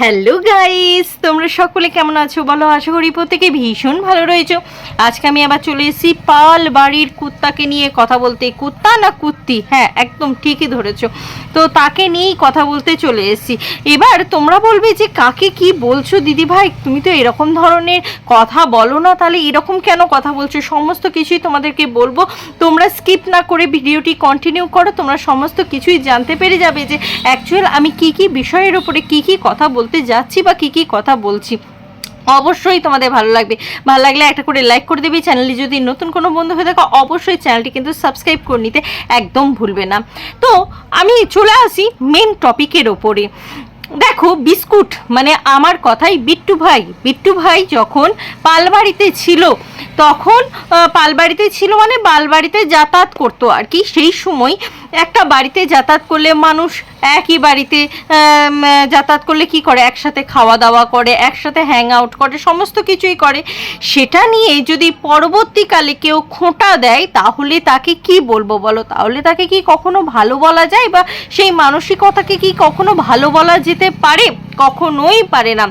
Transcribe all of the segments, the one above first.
Hello guys তোমরা সকলে কেমন আছো? বলো, আশা করি প্রত্যেকে ভীষণ ভালো রয়েছো। আজকে আমি আবার চলে এসেছি পাল বাড়ির কুত্তাকে নিয়ে কথা বলতে। কুত্তা না কুত্তি? হ্যাঁ একদম ঠিকই ধরেছো। তো তাকে নিয়েই কথা বলতে চলে এসেছি। এবার তোমরা বলবে যে, কাকে কি বলছো দিদি ভাই তুমি তো এরকম ধরনের কথা বলো না, তাহলে এরকম কেন কথা বলছো? সমস্ত কিছুই তোমাদেরকে বলব। তোমরা স্কিপ না করে ভিডিওটি কন্টিনিউ করো। তোমরা সমস্ত কিছুই জানতে পেরে যাবে যে অ্যাকচুয়াল আমি কি কি বিষয়ের উপরে কি কি কথা বলতে যাচ্ছি বা কি কি কথা বলছি, অবশ্যই তোমাদের ভালো লাগবে। ভালো লাগলে একটা করে লাইক করে দেবে। চ্যানেলটি যদি নতুন কোনো বন্ধু হয়ে থাকো, অবশ্যই চ্যানেলটি কিন্তু সাবস্ক্রাইব করে নিতে একদম ভুলবে না। তো, আমি চলে আসি মেন টপিকের ওপরে। দেখো, বিস্কুট মানে আমার কথাই বিট্টু ভাই। বিট্টু ভাই যখন পালবাড়িতে ছিল, তখন পালবাড়িতে ছিল মানে পালবাড়িতে যাতায়াত করতো আর কি। সেই সময় একটা বাড়িতে যাতায়াত করলে মানুষ একই বাড়িতে যাতায়াত করলে কি করে? একসাথে খাওয়া দাওয়া করে, একসাথে হ্যাং আউট করে, সমস্ত কিছুই করে। সেটা নিয়ে যদি পরবর্তীকালে কেউ খোঁটা দেয়, তাহলে তাকে কি বলব বলো? তাহলে তাকে কি কখনো ভালো বলা যায়? বা সেই মানসিকতাকে কি কখনো ভালো বলা যেতে পারে? কখনোই পারে না।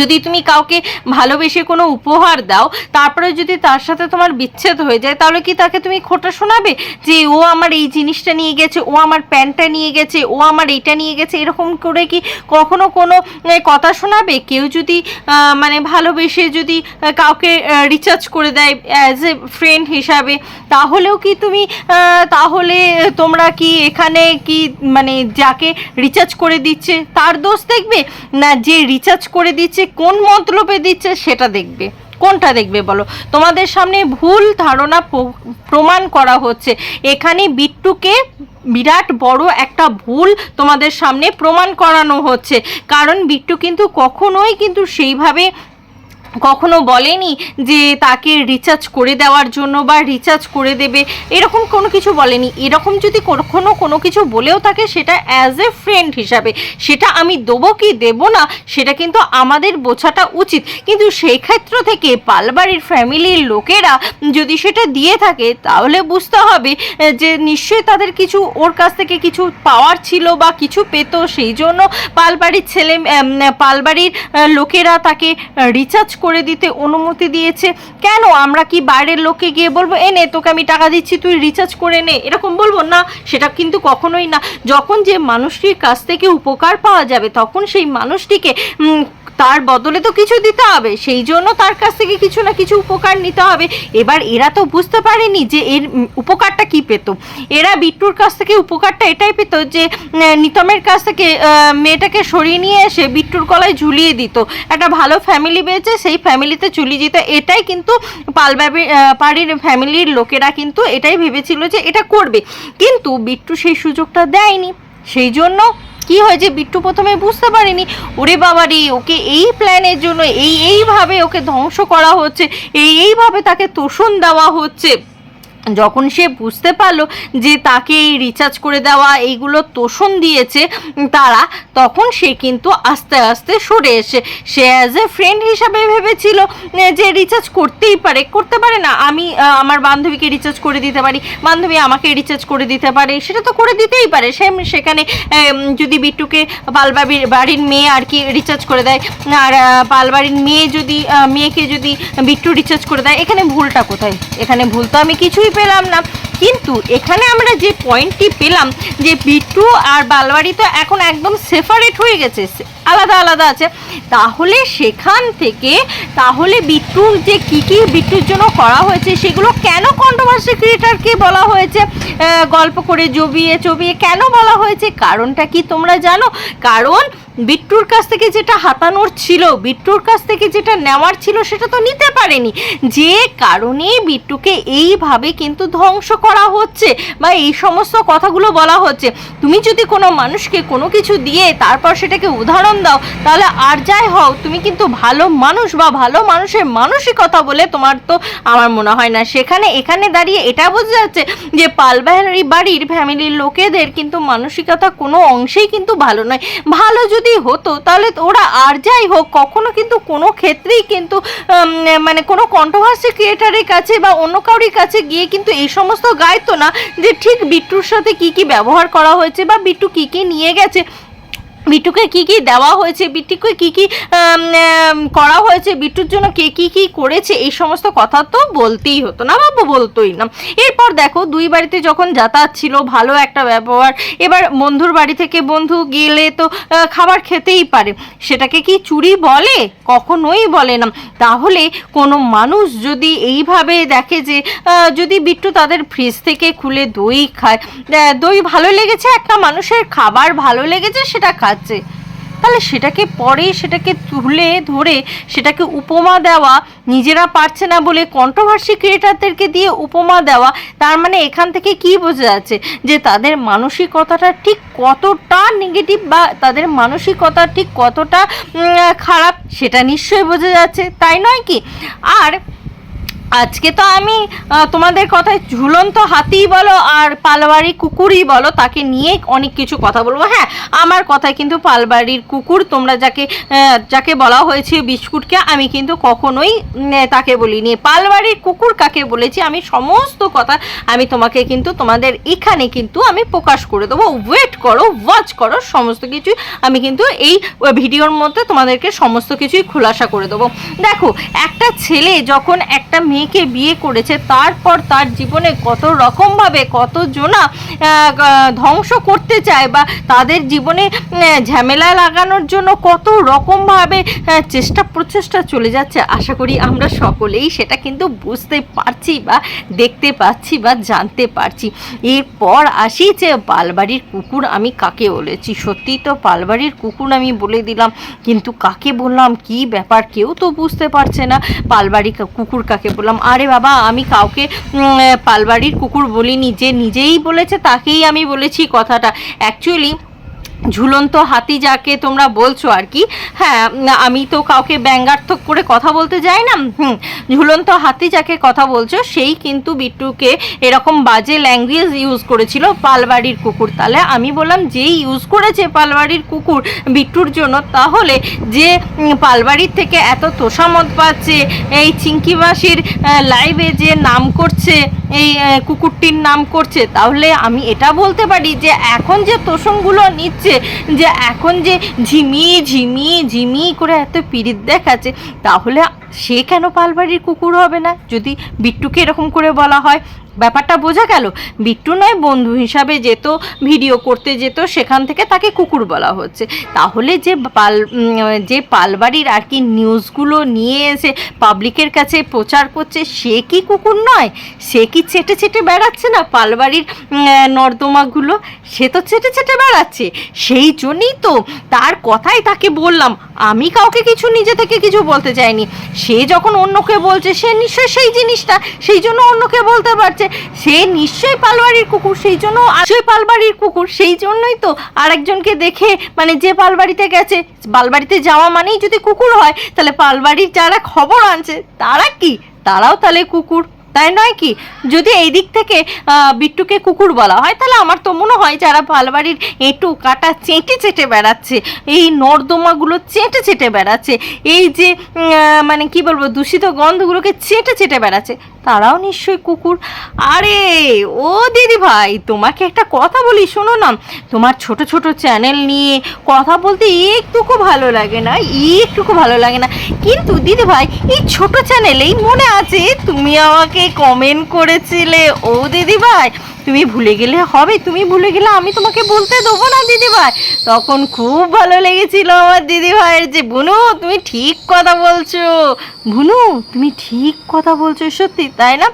যদি তুমি কাউকে ভালোবেসে কোনো উপহার দাও, তারপরে যদি তার সাথে তোমার বিচ্ছেদ হয়ে যায়, তাহলে কি তাকে তুমি খোটা শোনাবে? যে ও আমার এই জিনিসটা নিয়ে গেছে, ও আমার প্যান্টটা নিয়ে গেছে, ও আমার এইটা নিয়ে গেছে, এরকম করে কি কখনো কোনো কথা শোনাবে? কেউ যদি মানে ভালোবেসে যদি কাউকে রিচার্জ করে দেয় অ্যাজ এ ফ্রেন্ড হিসাবে, তাহলেও কি তুমি তাহলে তোমরা কি এখানে কি মানে যাকে রিচার্জ করে দিচ্ছে, তার দোষ দেখবে? না, যে রিচার্জ করে দিচ্ছে কোন মতলবে দিচ্ছে সেটা দেখবে। কোনটা দেখবে বলো? তোমাদের সামনে ভুল ধারণা প্রমাণ করা হচ্ছে। এখানে বিট্টুকে বিরাট বড় একটা ভুল তোমাদের সামনে প্রমাণ করানো হচ্ছে। কারণ বিট্টু কিন্তু কখনোই কিন্তু সেইভাবে কখনো বলেনি যে তাকে রিচার্জ করে দেওয়ার জন্য বা রিচার্জ করে দেবে? এরকম কোনো কিছু বলেনি। এরকম যদি কখনো কোনো কিছু বলেও থাকে, সেটা অ্যাজ এ ফ্রেন্ড হিসাবে। সেটা আমি দেবো কি দেব না, সেটা কিন্তু আমাদের বোঝাটা উচিত। কিন্তু সেই ক্ষেত্র থেকে পালবাড়ির ফ্যামিলির লোকেরা যদি সেটা দিয়ে থাকে, তাহলে বুঝতে হবে যে নিশ্চয়ই তাদের কিছু ওর কাছ থেকে কিছু পাওয়ার ছিল বা কিছু পেতো। সেই জন্য পালবাড়ির ছেলে পালবাড়ির লোকেরা তাকে রিচার্জ করে দিতে অনুমতি দিয়েছে। কেন? আমরা কি বাইরের লোককে গিয়ে বলব, এ নে, তোকে আমি টাকা দিচ্ছি, তুই রিচার্জ করে নে। এরকম বলব না, সেটা কিন্তু কখনোই না। যখন যে মানুষটির কাছ থেকে উপকার পাওয়া যাবে, তখন সেই মানুষটিকে তার বদলে তো কিছু দিতে হবে। সেই জন্য তার কাছ থেকে কিছু না কিছু উপকার নিতে হবে। এবার এরা তো বুঝতে পারেনি যে এর উপকারটা কি পেত। এরা বিট্টুর কাছ থেকে উপকারটা এটাই পেত যে নিতমের কাছ থেকে মেয়েটাকে সরিয়ে নিয়ে এসে বিট্টুর গলায় ঝুলিয়ে দিত। একটা ভালো ফ্যামিলি পেয়েছে সেই ফ্যামিলিতে চুলি যেতে এটাই কিন্তু পালবাবি পাড়ির ফ্যামিলির লোকেরা কিন্তু এটাই ভেবেছিল যে এটা করবে। কিন্তু বিট্টু সেই সুযোগটা দেয়নি। সেই জন্য কি হয়েছে বিট্টু প্রথমে বুঝতে পারেনি, ওরে বাবা রে ওকে এই প্ল্যানের জন্য, এই, এইভাবে ওকে ধ্বংস করা হচ্ছে, এই, এইভাবে তাকে তোষণ দেওয়া হচ্ছে। যখন সে বুঝতে পারল যে তাকে এই রিচার্জ করে দেওয়া, এইগুলো তোষণ দিয়েছে তারা, তখন সে কিন্তু আস্তে আস্তে সরে এসে, সে অ্যাজ এ ফ্রেন্ড হিসাবে ভেবেছিল যে রিচার্জ করতেই পারে। করতে পারে না, আমি আমার বান্ধবীকে রিচার্জ করে দিতে পারি, বান্ধবী আমাকে রিচার্জ করে দিতে পারে, সেটা তো করে দিতেই পারে। সে সেখানে যদি বিট্টুকে পালবাড়ির বাড়ির মেয়ে আর কি রিচার্জ করে দেয়, আর পালবাড়ির মেয়ে যদি মেয়েকে যদি বিট্টু রিচার্জ করে দেয়, এখানে ভুলটা কোথায়? এখানে ভুল তো আমি কিছুই পেলাম না। কিন্তু এখানে আমরা যে পয়েন্টটি পেলাম, যে বিট্টু আর বালবাড়ি তো এখন একদম সেপারেট হয়ে গেছে আলাদা আলাদা আছে। তাহলে সেখান থেকে, তাহলে বিট্টুর যে কি কি বিট্টুর জন্য করা হয়েছে, সেগুলো কেন কন্ট্রোভার্সি ক্রিয়েটারকে বলা হয়েছে? গল্প করে জবিয়ে চবিয়ে কেন বলা হয়েছে? কারণটা কি তোমরা জানো? কারণ বিট্টুর কাছ থেকে যেটা হাতানোর ছিল, বিট্টুর কাছ থেকে যেটা নেওয়ার ছিল সেটা তো নিতে পারেনি। যে কারণে বিট্টুকে এইভাবে কিন্তু ধ্বংস করা হচ্ছে বা এই সমস্ত কথাগুলো বলা হচ্ছে। তুমি যদি কোনো মানুষকে কোনো কিছু দিয়ে তারপর সেটাকে উদাহরণ দাও, তাহলে আর যাই হও, তুমি কিন্তু ভালো মানুষ বা ভালো মানুষের মানসিকতা বলে তোমার তো আমার মনে হয় না। সেখানে, এখানে দাঁড়িয়ে এটা বোঝা যাচ্ছে যে পালবাহারি বাড়ির ফ্যামিলির লোকেদের কিন্তু মানসিকতা কোনো অংশেই কিন্তু ভালো নয়। ভালো যদি হতো, তাহলে ওরা আর যাই হোক, কখনো কিন্তু কোনো ক্ষেত্রেই কিন্তু মানে কোনো কন্ট্রোভার্সি ক্রিয়েটারের কাছে বা অন্য কাউরির কাছে গিয়ে কিন্তু এই সমস্ত গাইতো না যে ঠিক বিট্টুর সাথে কি কি ব্যবহার করা হয়েছে বা বিট্টু কি কি নিয়ে গেছে। বিট্টুকে কি কি দেওয়া হয়েছে বিট্টুকে কি কি করা হয়েছে বিট্টুর জন্য কে কি কি করেছে, এই সমস্ত কথা তো বলতেই হতো না, বাবু বলতোই না। এরপর দেখো, দুই বাড়িতে যখন যাতায়াত ছিল, ভালো একটা ব্যবহার। এবার বন্ধুর বাড়ি থেকে বন্ধু গেলে তো খাবার খেতেই পারে। সেটাকে কি চুরি বলে? কখনোই বলে না। তাহলে কোনো মানুষ যদি এইভাবে দেখে যে যদি বিট্টু তাদের ফ্রিজ থেকে খুলে দই খায় দই ভালো লেগেছে একটা মানুষের, খাবার ভালো লেগেছে সেটা খাচ্ছে তাহলে সেটাকে পরে সেটাকে তুলে ধরে সেটাকে উপমা দেওয়া নিজেরা পারছে না বলে কন্ট্রোভার্সি ক্রিয়েটারদেরকে দিয়ে উপমা দেওয়া, তার মানে এখান থেকে কি বোঝা যাচ্ছে? যে তাদের মানসিকতাটা ঠিক কতটা নেগেটিভ বা তাদের মানসিকতা ঠিক কতটা খারাপ, সেটা নিশ্চয়ই বোঝা যাচ্ছে। তাই নয় কি? আর আজকে তো আমি তোমাদের কথায় ঝুলন্ত হাতি বলো আর পালবাড়ি কুকুরই বলো, তাকে নিয়ে অনেক কিছু কথা বলব। হ্যাঁ আমার কথায় কিন্তু পালবাড়ির কুকুর, তোমরা যাকে যাকে বলা হয়েছে বিস্কুটকে, আমি কিন্তু কখনোই তাকে বলিনি। পালবাড়ির কুকুর কাকে বলেছি, আমি সমস্ত কথা আমি তোমাকে কিন্তু, তোমাদের এখানে কিন্তু আমি প্রকাশ করে দেবো। ওয়েট করো ওয়াচ করো, সমস্ত কিছু আমি কিন্তু এই ভিডিওর মধ্যে তোমাদেরকে সমস্ত কিছুই খোলাসা করে দেবো। দেখো, একটা ছেলে যখন একটা মেয়েকে বিয়ে করেছে, তারপর তার জীবনে কত রকমভাবে কত জনা ধ্বংস করতে চায় বা তাদের জীবনে ঝামেলা লাগানোর জন্য কত রকমভাবে চেষ্টা প্রচেষ্টা চলে যাচ্ছে। আশা করি আমরা সকলেই সেটা কিন্তু বুঝতে পারছি বা দেখতে পাচ্ছি বা জানতে পারছি। এরপর আসি যে পালবাড়ির কুকুর আমি কাকে বলেছি? সত্যিই তো পালবাড়ির কুকুর আমি বলে দিলাম, কিন্তু কাকে বললাম? কি ব্যাপার? কেউ তো বুঝতে পারছে না পালবাড়ি কুকুর কাকে বললাম, আরে বাবা, আমি কাউকে পালবাড়ির কুকুর বলিনি, যে নিজেই বলেছে তাকেই আমি বলেছি কথাটা। অ্যাকচুয়ালি ঝুলন্ত হাতি যাকে তোমরা বলছো আর কি হ্যাঁ আমি তো কাউকে ব্যঙ্গার্থক করে কথা বলতে যাই না, হুম, ঝুলন্ত হাতি যাকে কথা বলছো, সেই কিন্তু বিট্টুকে এরকম বাজে ল্যাঙ্গুয়েজ ইউজ করেছিল পালবাড়ির কুকুর। তাহলে আমি বললাম, যেই ইউজ করেছে পালবাড়ির কুকুর বিট্টুর জন্য, তাহলে যে পালবাড়ির থেকে এত তোষামত পাচ্ছে, এই চিঙ্কি মাসির লাইভে যে নাম করছে, এই কুকুরটির নাম করছে, তাহলে আমি এটা বলতে পারি যে এখন যে তোষণগুলো নিচ্ছে যে এখন যে ঝিমি ঝিমি ঝিমি করে এত পিরিত দেখাচ্ছে, তাহলে সে কেন পালবাড়ির কুকুর হবে না? যদি বিট্টুকে এরকম করে বলা হয় ব্যাপারটা বোঝা গেল। বিট্টু নয়, বন্ধু হিসাবে যেত ভিডিও করতে যেত, সেখান থেকে তাকে কুকুর বলা হচ্ছে। তাহলে যে পাল যে পালবাড়ির আর কি নিউজগুলো নিয়ে এসে পাবলিকের কাছে প্রচার করছে, সে কি কুকুর নয়? সে কি চেটে চেটে বেড়াচ্ছে না পালবাড়ির নর্দমাগুলো? সে তো চেটে চেটে বেড়াচ্ছে। সেই জন্যই তো তার কথাই তাকে বললাম। আমি কাউকে কিছু, নিজে থেকে কিছু বলতে চাইনি। সে যখন অন্যকে বলছে, সে নিশ্চয়ই সেই জিনিসটা। সেই জন্য অন্যকে বলতে পারছে সে নিশ্চয়ই পালবাড়ির কুকুর, সেই জন্য নিশ্চয়ই পালবাড়ির কুকুর, সেই জন্যই তো আরেকজনকে দেখে মানে যে পালবাড়িতে গেছে, পালবাড়িতে যাওয়া মানেই যদি কুকুর হয়, তাহলে পালবাড়ির যারা খবর আনছে, তারা কি? তারাও তাহলে কুকুর। তাই নয় কি? যদি এই দিক থেকে বিট্টুকে কুকুর বলা হয়, তাহলে আমার তো মনে হয় যারা পালবাড়ির এঁটু, কাটা, চেটে চেটে বেড়াচ্ছে, এই নর্দমাগুলো চেটে চেটে বেড়াচ্ছে, এই যে মানে কি বলব, দূষিত গন্ধগুলোকে চেটে চেটে বেড়াচ্ছে, তারাও নিশ্চয়ই কুকুর। আরে, ও দিদি ভাই, তোমাকে একটা কথা বলি, শোনো না। তোমার ছোট ছোট চ্যানেল নিয়ে কথা বলতে একটুকু ভালো লাগে না, একটুকু ভালো লাগে না। কিন্তু দিদি ভাই, এই ছোট চ্যানেলেই মনে আছে, তুমি আমাকে কমেন্ট করেছিলে। ও দিদি ভাই তুমি ভুলে গেলে হবে, তুমি ভুলে গেলে আমি তোমাকে বলতে দেবো না, দিদিভাই। তখন খুব ভালো লেগেছিল আমার দিদিভাইয়ের যে, বুনু, তুমি ঠিক কথা বলছো। বুনু, তুমি ঠিক কথা বলছো, সত্যি, তাই না?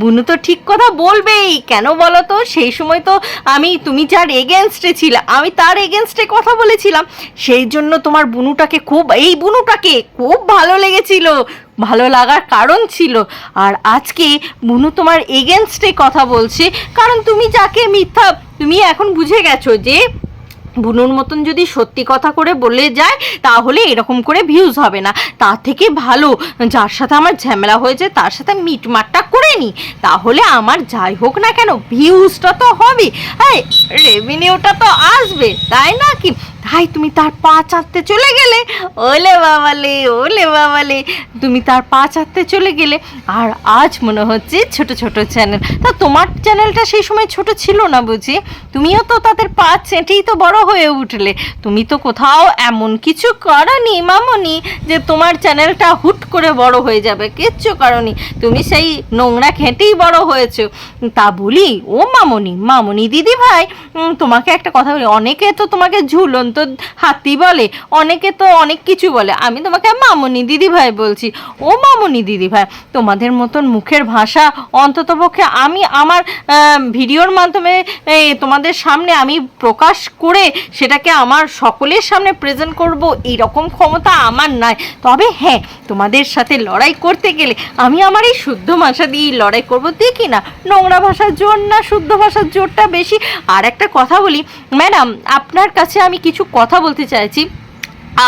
বুনু তো ঠিক কথা বলবেই, কেন বলো তো? সেই সময় তো আমি, তুমি যার এগেনস্টে ছিলে, আমি তার এগেনস্টে কথা বলেছিলাম। সেই জন্য তোমার বুনুটাকে খুব, এই বুনুটাকে খুব ভালো লেগেছিল, ভালো লাগার কারণ ছিল। আর আজকে বুনু তোমার এগেনস্টে কথা বলছে, কারণ তুমি যাকে মিথ্যা তুমি এখন বুঝে গেছো যে বুনুর মতন যদি সত্যি কথা করে বলে যায়, তাহলে এরকম করে ভিউজ হবে না। তার থেকে ভালো, যার সাথে আমার ঝামেলা হয়েছে, তার সাথে মিটমাটটা করে নি। তাহলে আমার যাই হোক না কেন ভিউজটা তো হবে। হ্যাঁ রেভিনিউটা তো আসবে, তাই না কি? তাই তুমি তার পা চাটতে চলে গেলে। ওলে বাবালে ওলে বাবালে, তুমি তার পা চাটতে চলে গেলে। আর আজ মনে হচ্ছে ছোট ছোট চ্যানেল তা তোমার চ্যানেলটা সেই সময় ছোট ছিল না বুঝি? তুমিও তো তাদের পা চেটেই তো বড় হয়ে উঠলে। তুমি তো কোথাও এমন কিছু করনি, মামনি, যে তোমার চ্যানেলটা হুট করে বড় হয়ে যাবে। কিচ্ছু করনি। তুমি সেই নোংরা ঘেঁটেই বড় হয়েছো। তা বলি, ও মামনি মামনি দিদি ভাই তোমাকে একটা কথা বলি। অনেকে তো তোমাকে ঝুলন্ত হাতি বলে, অনেকে তো অনেক কিছু বলে। আমি তোমাকে মামনি দিদি ভাই বলছি। ও মামনি দিদি ভাই, তোমাদের মতন মুখের ভাষা অন্ততপক্ষে আমি আমার ভিডিওর মাধ্যমে তোমাদের সামনে আমি প্রকাশ করে সেটাকে আমার সকলের সামনে প্রেজেন্ট করব, এইরকম ক্ষমতা আমার নাই। তবে হ্যাঁ তোমাদের সাথে লড়াই করতে গেলে আমি আমার এই শুদ্ধ ভাষা দিয়েই লড়াই করব দেখি না? নোংরা ভাষার জোর না, শুদ্ধ ভাষার জোরটা বেশি? আর একটা কথা বলি, ম্যাডাম, আপনার কাছে আমি কিছু কথা বলতে চাইছি।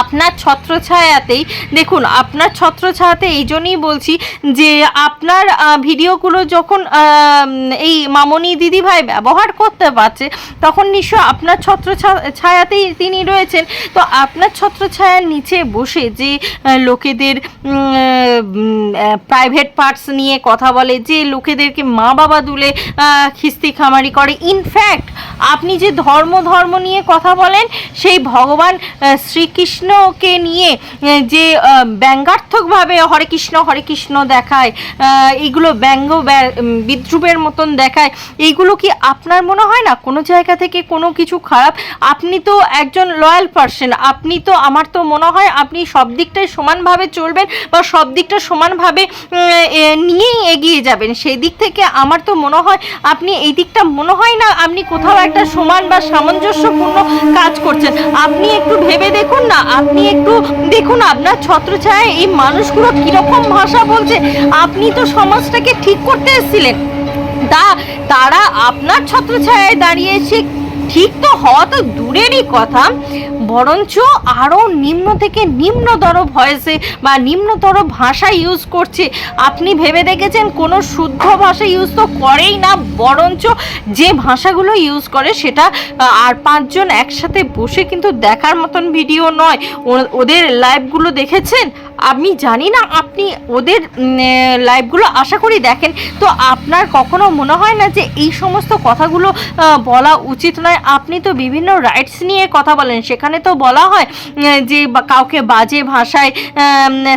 আপনার ছত্রছায়াতেই দেখুন আপনার ছত্রছায়াতে এই জন্যই বলছি যে আপনার ভিডিওগুলো যখন এই মামনি দিদিভাই ব্যবহার করতে পারছে তখন নিশ্চয় আপনার ছত্র ছায়াতেই তিনি রয়েছেন। তো আপনার ছত্রছায়ার নিচে বসে যে লোকেদের প্রাইভেট পার্টস নিয়ে কথা বলে যে লোকেদেরকে মা বাবা দুলে খিস্তি খামারি করে ইনফ্যাক্ট আপনি যে ধর্ম ধর্ম নিয়ে কথা বলেন সেই ভগবান আহ, শ্রীকৃষ্ণকে নিয়ে যে ব্যঙ্গার্থকভাবে হরে কৃষ্ণ হরে কৃষ্ণ দেখায় এইগুলো ব্যঙ্গ বিদ্রুপের মতন দেখায়, এইগুলো কি আপনার মনে হয় না? কোনো জায়গা থেকে কোনো কিছু খারাপ? আপনি তো একজন লয়াল পার্সন আপনি তো, আমার তো মনে হয় আপনি সব দিকটাই সমানভাবে চলবেন বা সব দিকটা সমানভাবে নিয়েই এগিয়ে যাবেন। সেই দিক থেকে আমার তো মনে হয় আপনি এই দিকটা মনে হয় না আপনি কোথাও একটা সমান বা সামঞ্জস্যপূর্ণ কাজ করছেন। আপনি একটু ভেবে দেখুন না আপনি একটু দেখুন আপনার ছত্রছায়ায় এই মানুষগুলো কীরকম ভাষা বলছে। আপনি তো সমাজটাকে ঠিক করতে এসেছিলেন। তা তারা আপনার ছত্রছায়ায় দাঁড়িয়ে এসে ঠিক তো হওয়া তো দূরেরই কথা। বরঞ্চ আরও নিম্ন থেকে নিম্নতর ভয়েসে বা নিম্নতর ভাষা ইউজ করছে। আপনি ভেবে দেখেছেন কোনো শুদ্ধ ভাষা ইউজ তো করেই না, বরঞ্চ যে ভাষাগুলো ইউজ করে সেটা আর পাঁচজন একসাথে বসে কিন্তু দেখার মতন ভিডিও নয়। ওদের লাইভগুলো দেখেছেন? আমি জানি না আপনি ওদের লাইভগুলো আশা করি দেখেন। তো আপনার কখনো মনে হয় না যে এই সমস্ত কথাগুলো বলা উচিত নয়? আপনি তো বিভিন্ন রাইটস নিয়ে কথা বলেন, সেখানে তো বলা হয় যে কাউকে বাজে ভাষায়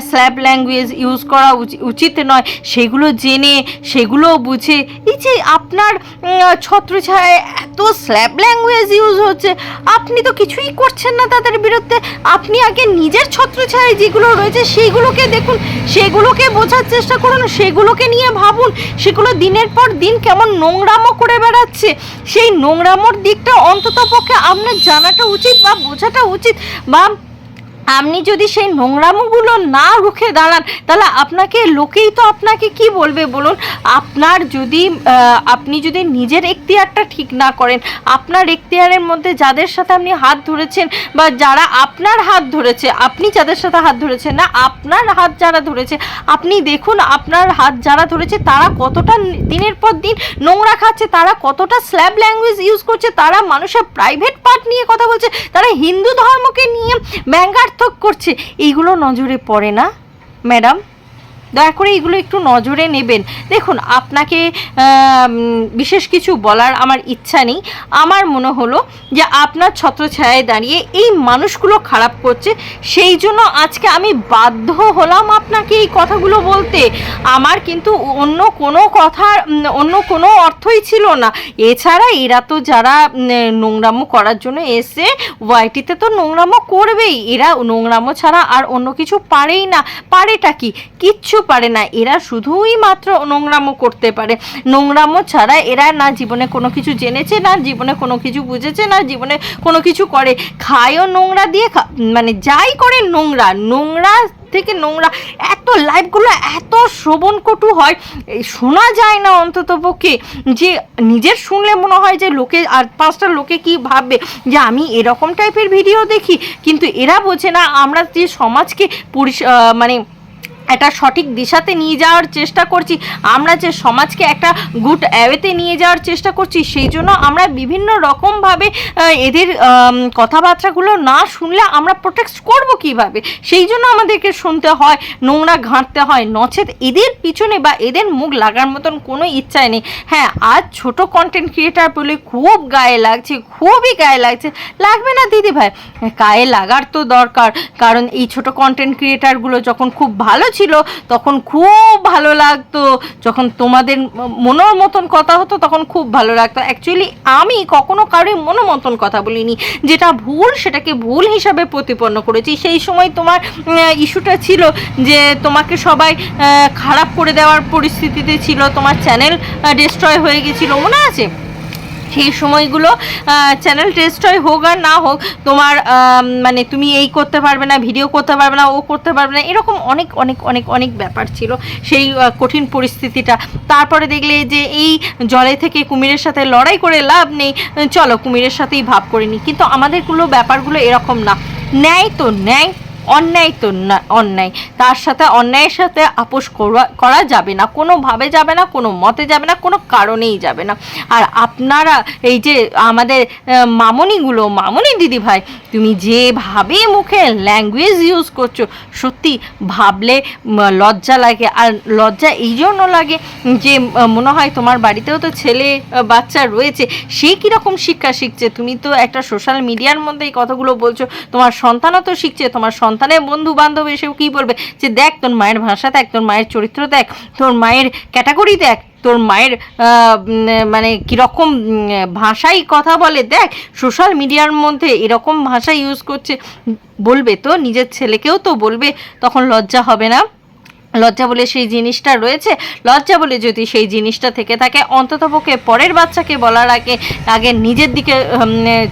স্ল্যাব ল্যাঙ্গুয়েজ ইউজ করা উচি- উচিত নয়। সেগুলো জেনে সেগুলো বুঝে এই যে আপনার উম, ছত্রছায়ায় এত স্ল্যাব ল্যাঙ্গুয়েজ ইউজ হচ্ছে আপনি তো কিছুই করছেন না তাদের বিরুদ্ধে। আপনি আগে নিজের ছত্রছায়ায় যেগুলো রয়েছে সেইগুলোকে দেখুন সেগুলোকে বোঝার চেষ্টা করুন সেগুলোকে নিয়ে ভাবুন। সেগুলো দিনের পর দিন কেমন নোংরামো করে বেড়াচ্ছে। সেই নোংরামোর দিকটা অন্তত পক্ষে আপনার জানাটা উচিত বা বোঝাটা উচিত। বা আপনি যদি সেই নোংরামোগুলো না রুখে দাঁড়ান, তাহলে আপনাকে লোকেই তো আপনাকে কি বলবে বলুন? আপনার যদি আপনি যদি নিজের এখতিয়ারটা ঠিক না করেন, আপনার এখতিয়ারের মধ্যে যাদের সাথে আপনি হাত ধরেছেন বা যারা আপনার হাত ধরেছে, আপনি যাদের সাথে হাত ধরেছেন না, আপনার হাত যারা ধরেছে, আপনি দেখুন আপনার হাত যারা ধরেছে, তারা কতটা দিনের পর দিন নোংরা খাচ্ছে, তারা কতটা স্ল্যাব ল্যাঙ্গুয়েজ ইউজ করছে, তারা মানুষের প্রাইভেট পার্ট নিয়ে কথা বলছে, তারা হিন্দু ধর্মকে নিয়ে ব্যঙ্গার্থক করছে এইগুলো নজরে পড়ে না ম্যাডাম? দয়া করে এগুলো একটু নজরে নেবেন। দেখুন, আপনাকে বিশেষ কিছু বলার আমার ইচ্ছা নেই। আমার মনে হলো যে আপনার ছত্রছায়ায় দাঁড়িয়ে এই মানুষগুলো খারাপ করছে, সেই জন্য আজকে আমি বাধ্য হলাম আপনাকে এই কথাগুলো বলতে। আমার কিন্তু অন্য কোনো কথার অন্য কোনো অর্থই ছিল না। এছাড়া এরা তো যারা নোংরামো করার জন্য এসে ওয়াইটিতে তো নোংরামো করবেই। এরা নোংরামো ছাড়া আর অন্য কিছু পারেই না। পারেটা কি? কিচ্ছু পারে না। এরা শুধুই মাত্র নোংরামো করতে পারে। নোংরামো ছাড়া এরা না জীবনে কোনো কিছু জেনেছে, না জীবনে কোনো কিছু বুঝেছে, না জীবনে কোনো কিছু করে। খায়ও নোংরা দিয়ে মানে যাই করে নোংরা নোংরা থেকে নোংরা। এত লাইফগুলো এত শ্রবণ কটু হয় শোনা যায় না অন্তত পক্ষে যে নিজের শুনলে মনে হয় যে লোকে আর পাঁচটা লোকে কি ভাববে যে আমি এরকম টাইপের ভিডিও দেখি। কিন্তু এরা বোঝে না, আমরা যে সমাজকে পরিষ মানে একটা সঠিক দিশাতে নিয়ে যাওয়ার চেষ্টা করছি। আমরা যে সমাজকে একটা গুড অ্যাওয়েতে নিয়ে যাওয়ার চেষ্টা করছি, সেই জন্য আমরা বিভিন্ন রকমভাবে এদের কথাবার্তাগুলো না শুনলে আমরা প্রোটেক্ট করব কীভাবে? সেই জন্য আমাদেরকে শুনতে হয়, নোংরা ঘাঁটতে হয়, নচেত এদের পিছনে বা এদের মুখ লাগার মতন কোনো ইচ্ছাই নেই। হ্যাঁ আজ ছোট কন্টেন্ট ক্রিয়েটার বলে খুব গায়ে লাগছে, খুবই গায়ে লাগছে। লাগবে না দিদি ভাই, গায়ে লাগার তো দরকার। কারণ এই ছোট কন্টেন্ট ক্রিয়েটারগুলো যখন খুব ভালো ছিল, তখন খুব ভালো লাগতো। যখন তোমাদের মনের মতন কথা হতো, তখন খুব ভালো লাগতো। অ্যাকচুয়ালি আমি কখনো কারোর মনো মতন কথা বলিনি। যেটা ভুল, সেটাকে ভুল হিসাবে প্রতিপন্ন করেছি। সেই সময় তোমার ইস্যুটা ছিল যে, তোমাকে সবাই খারাপ করে দেওয়ার পরিস্থিতিতে ছিল। তোমার চ্যানেল ডিস্ট্রয় হয়ে গেছিল। মনে আছে? সেই সময়গুলো চ্যানেল টেস্টয় হোক আর না হোক, তোমার মানে তুমি এই করতে পারবে না ভিডিও করতে পারবে না, ও করতে পারবে না, এরকম অনেক অনেক অনেক অনেক ব্যাপার ছিল সেই কঠিন পরিস্থিতিটা। তারপরে দেখলে যে এই জলে থেকে কুমিরের সাথে লড়াই করে লাভ নেই, চলো কুমিরের সাথেই ভাব করে নিই কিন্তু আমাদেরগুলো ব্যাপারগুলো এরকম না। ন্যায় তো ন্যায় অন্যায় তো অন্যায়। তার সাথে অন্যায়ের সাথে আপোষ করা যাবে না। কোনোভাবে যাবে না, কোনো মতে যাবে না, কোনো কারণেই যাবে না। আর আপনারা এই যে আমাদের মামনিগুলো, মামনি দিদি ভাই, তুমি যেভাবে মুখে ল্যাঙ্গুয়েজ ইউজ করছ, সত্যি ভাবলে লজ্জা লাগে। আর লজ্জা এই জন্য লাগে যে মনে হয় তোমার বাড়িতেও তো ছেলে বাচ্চা রয়েছে। সে কীরকম শিক্ষা শিখছে? তুমি তো একটা সোশ্যাল মিডিয়ার মধ্যে এই কথাগুলো বলছো। তোমার সন্তানও তো শিখছে, তোমার সন্তানের বন্ধু বান্ধব এসেও কী বলবে? যে দেখ, তোর মায়ের ভাষা দেখ, তোর মায়ের চরিত্র দেখ, তোর মায়ের ক্যাটাগরি দেখ, তোর মায়ের মানে কীরকম ভাষাই কথা বলে, দেখ সোশ্যাল মিডিয়ার মধ্যে এরকম ভাষা ইউজ করছে, বলবে তো, নিজের ছেলেকেও তো বলবে, তখন লজ্জা হবে না? লজ্জা বলে সেই জিনিসটা রয়েছে। লজ্জা বলে যদি সেই জিনিসটা থেকে থাকে, অন্ততপক্ষে পরের বাচ্চাকে বলার আগে আগে নিজের দিকে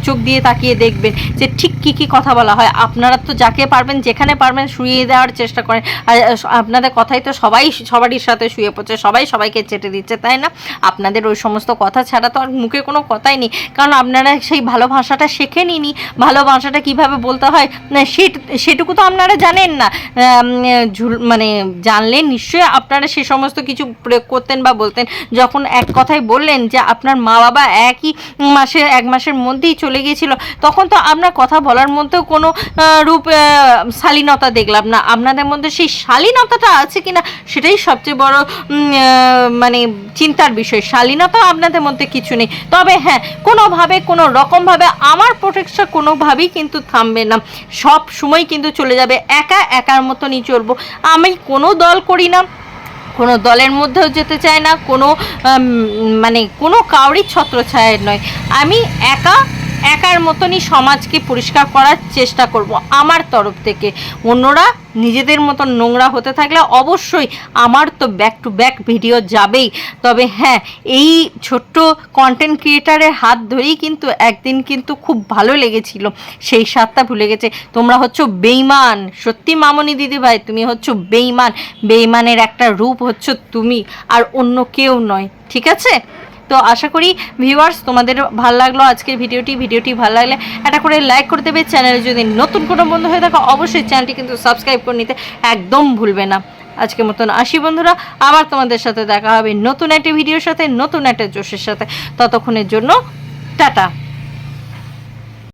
চোখ দিয়ে তাকিয়ে দেখবেন যে ঠিক কী কী কথা বলা হয়। আপনারা তো যাকে পারবেন, যেখানে পারবেন শুয়ে দেওয়ার চেষ্টা করেন। আর আপনাদের কথাই তো সবাই, সবারই সাথে শুয়ে পড়ছে, সবাই সবাইকে চেটে দিচ্ছে, তাই না? আপনাদের ওই সমস্ত কথা ছাড়া তো আর মুখে কোনো কথাই নেই। কারণ আপনারা সেই ভালো ভাষাটা শেখেনি ভালো ভাষাটা কীভাবে বলতে হয় সেটুকু তো আপনারা জানেন না। ঝুল মানে জানলে নিশ্চয়ই আপনারা সে সমস্ত কিছু প্রয়োগ করতেন বা বলতেন। যখন এক কথায় বললেন যে আপনার মা বাবা একই মাসে, এক মাসের মধ্যেই চলে গিয়েছিল, তখন তো আপনার কথা বলার মধ্যেও কোনো রূপ শালীনতা দেখলাম না। আপনাদের মধ্যে সেই শালীনতাটা আছে কিনা, সেটাই সবচেয়ে বড় মানে চিন্তার বিষয়। শালীনতা আপনাদের মধ্যে কিছু নেই। তবে হ্যাঁ কোনোভাবে, কোনো রকমভাবে আমার প্রোটেক্টটা কোনোভাবেই কিন্তু থামবে না। সব সময় কিন্তু চলে যাবে। একা একার মতনই চলবো। আমি কোনো দল করি না, কোনো দলের মধ্যেও যেতে চায় না, কোনো মানে কোনো কাউরি ছত্রছায়ের নয়। আমি একা একার মতনই সমাজকে পরিষ্কার করার চেষ্টা করব আমার তরফ থেকে। অন্যরা নিজেদের মতন নোংরা হতে থাকলে অবশ্যই আমার তো ব্যাক টু ব্যাক ভিডিও যাবেই। তবে হ্যাঁ এই ছোট্ট কন্টেন্ট ক্রিয়েটারের হাত ধরেই কিন্তু একদিন কিন্তু খুব ভালো লেগেছিল। সেই স্বাদটা ভুলে গেছে। তোমরা হচ্ছ বেইমান সত্যি মামনি দিদি ভাই, তুমি হচ্ছ বেইমান বেইমানের একটা রূপ হচ্ছ তুমি, আর অন্য কেউ নয়। ঠিক আছে? তো আশা করি ভিউয়ার্স তোমাদের ভালো লাগল আজকের ভিডিওটি। ভিডিওটি ভালো লাগলে একটা করে লাইক করে দেবে চ্যানেলে যদি নতুন কোনো বন্ধু হয়ে থাকো, অবশ্যই চ্যানেলটি কিন্তু সাবস্ক্রাইব করে নিতে একদম ভুলবে না। আজকের মতন আসি বন্ধুরা, আবার তোমাদের সাথে দেখা হবে নতুন একটা ভিডিওর সাথে, নতুন একটা জোশের সাথে। ততক্ষণের জন্য, টাটা।